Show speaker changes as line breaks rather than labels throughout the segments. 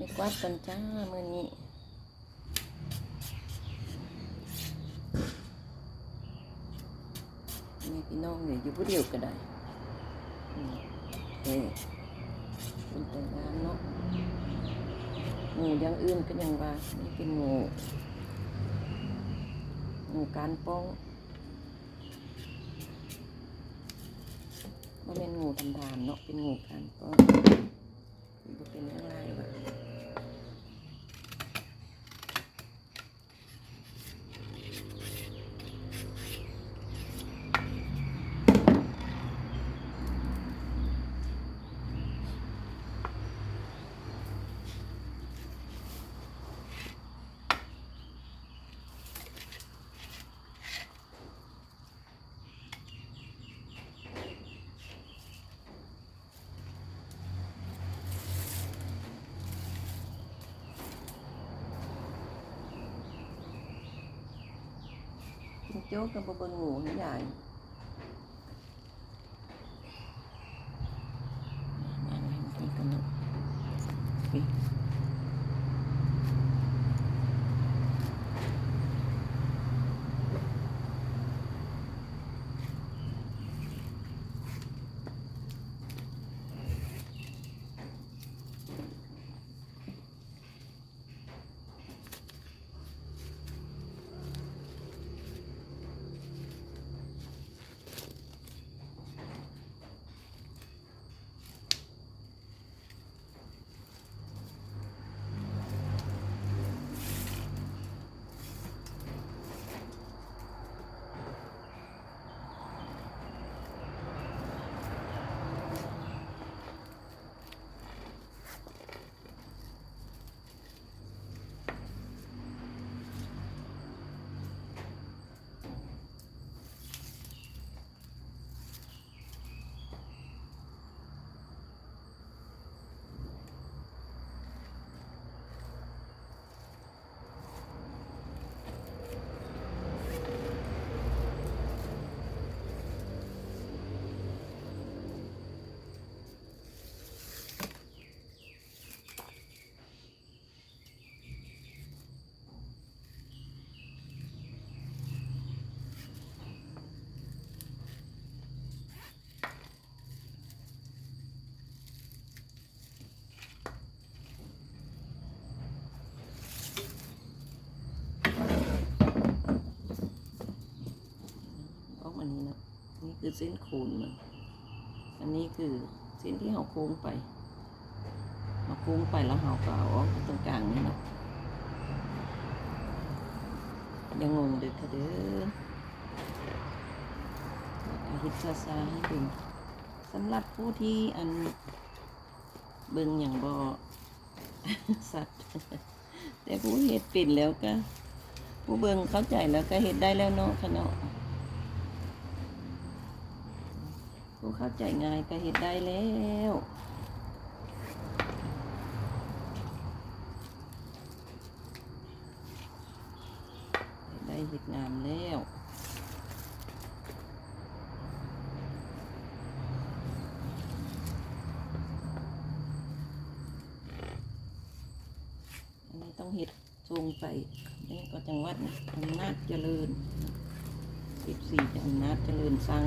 ไม่กวาดกันจ้ามือนี้มีพี่น้องเนี่ยอยู่ผู้เดียวก็ได้เฮ้เป็นแต่งานเนาะงูยังอื่นก็ยังว่านี่เป็นงูงูการป้องว่าเป็นงูทำทาเนาะเป็นงูการป้องมันเป็นอะไรวะ จ๊กกับบะเบิงงูให้ใหญ่ คือเส้นโคนมันอันนี้คือเส้นที่เราโค้งไปเราโค้งไปแล้วเราก็เอาออกตรงกลางนี่นะยังงงเด้อค่ะเด้ออาฮิตซาซาให้เบิ่งสำหรับผู้ที่อันเบิ่งอย่างบ่สัตว์ แต่ผู้เฮ็ดเป็นแล้วก็ ผู้เบิ่งเข้าใจแล้วก็เฮ็ดได้แล้วเนาะค่ะเนาะ ผู้ เข้าใจง่ายก็เห็ดได้แล้วได้เห็ดงามแล้วอันนี้ต้องเห็ดทรงไปนี่ก็จังหวัดอำนาจเจริญสิบสี่จังหวัดเจริญสร้าง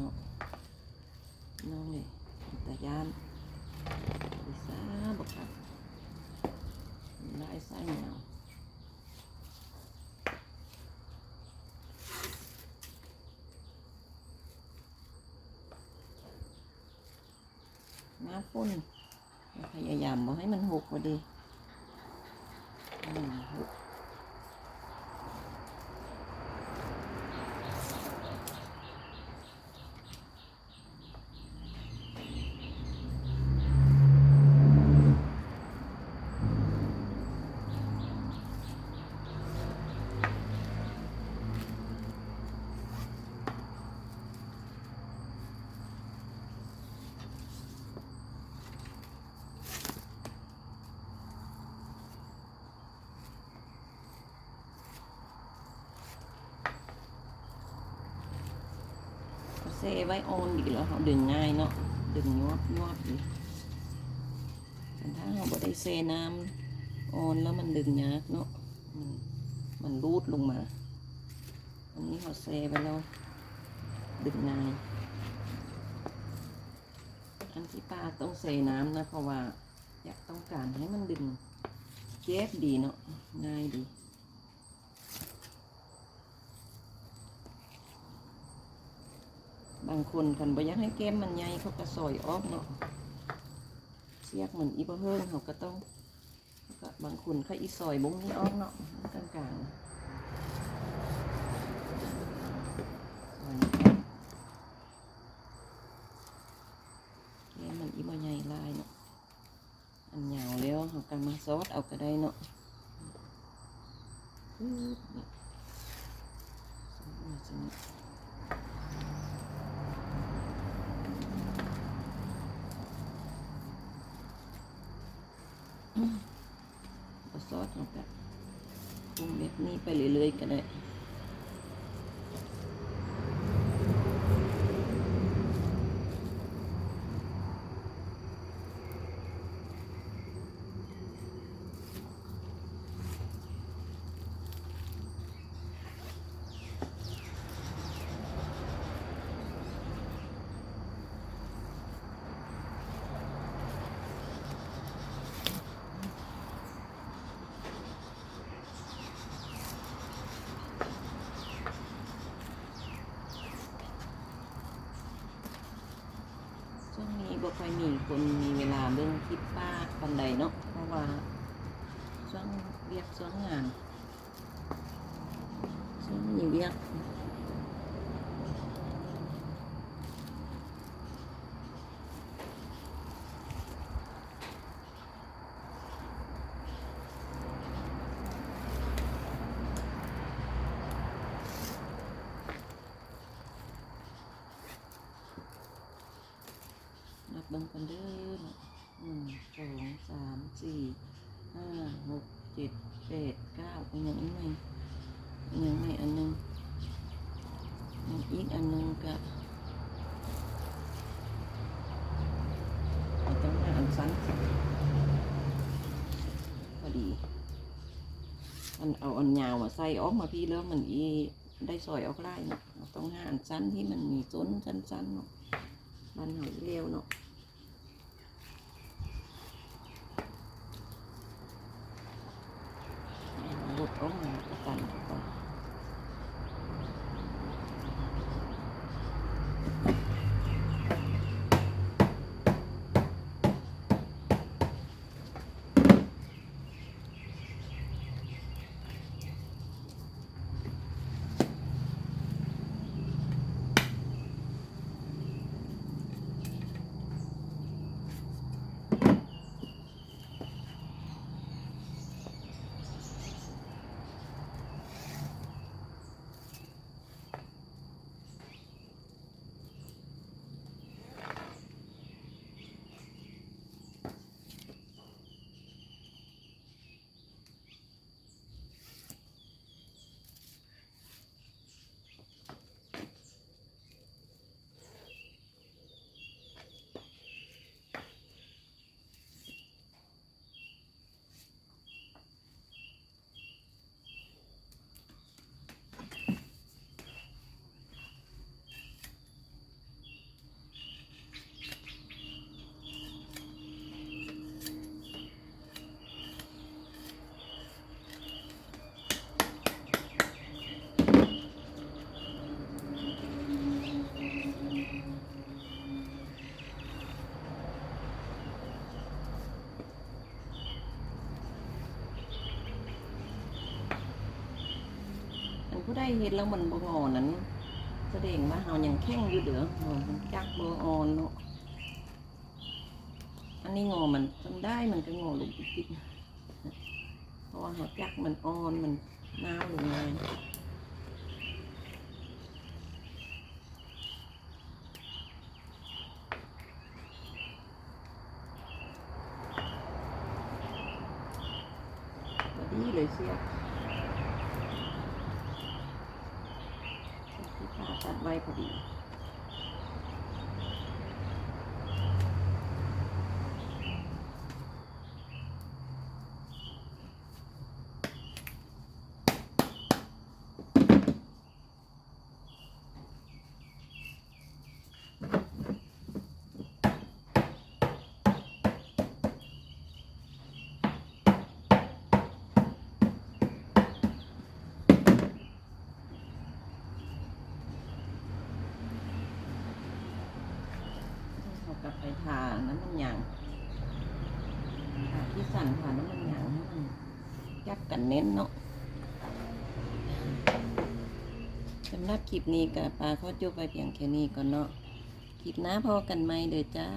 นาะน้องนี่ตายานดิซ่าบักครับลายไส้เหนียวน้าฝุ่นพยายามบอกให้มันหกพอดีให้มันหก ซไว้ออนดีแล้วเขาดึงง่ายเนาะดึงยวบยวบดีแต่ถ้าเราบ่ได้เซน้ำออนแล้วมันดึงยากเนาะมันมันรูดลงมา อันนี้เขาเซไปแล้วดึงง่ายอันที่ป้าต้องใส่น้ำนะเพราะว่าอยากต้องการให้มันดึงเก็บดีเนาะง่ายดีางคนกันบ่อยากให้แก้มมันใหญ่เขาก็ซอยออกเนาะเสียกเหมือนอีบะเฮิงเขาก็ต้องก็บางคนเขาอีซอยบุ้งนี่ออกเนาะกลางกลางๆซอยแก้มมันอีบะใหญ่ลายเนาะอันยาวแล้วเขาก็มาซอสเอาก็ได้เนาะปึ๊บนี่ซอสมาจังนี้ เอา ซอสเอาแบบปรุงแบบนี้ไปเรื่อยๆก็ได้ ช่วงนี้บ่ คนมีเวลาเรื่องคลิปป้าปันใดเนาะเพราะว่าช่วงเรียกช่วงงานช่วงมีเรียก เบิ่งกันเด้อหนึ่งสองสามสี่ห้าหกเจ็ดแปดเก้าอันยังอีกหนึ่อันยังไม่อันหนึงอีกอันหนึงก็ต้องหาอันสั้นพอดีมันเอาอันยาวมาใส่ออกมาพี่แล้วมันอีได้ซอยออกไล่เนาะต้องหาอันสั้นที่มันมีส้นสั้นๆเนาะมันหอยเร็วเนาะ ผู้ได้เห็นแล้วมันบ่งอนนั้นแสดงว่าเฮายังแข็งอยู่เด้อเออมันจักบ่อ่อนเนาะอันนี้งอมันทำได้มันก็งอลงอีกทีเพราะว่าเฮาจักมันอ่อนมันน้าวลงเลยดีเลยเสีย ที่ผ่า กับไปทาน้ำมันหยางที่สั่นทาน้ำมันหยางให้มันยับกันเน้นเนาะสำหรับคลิปนี้กับปลาเขาจุกไปเพียงแค่นี้ก่อนเนาะคลิปหน้าพอกันไหมเด้อจ้า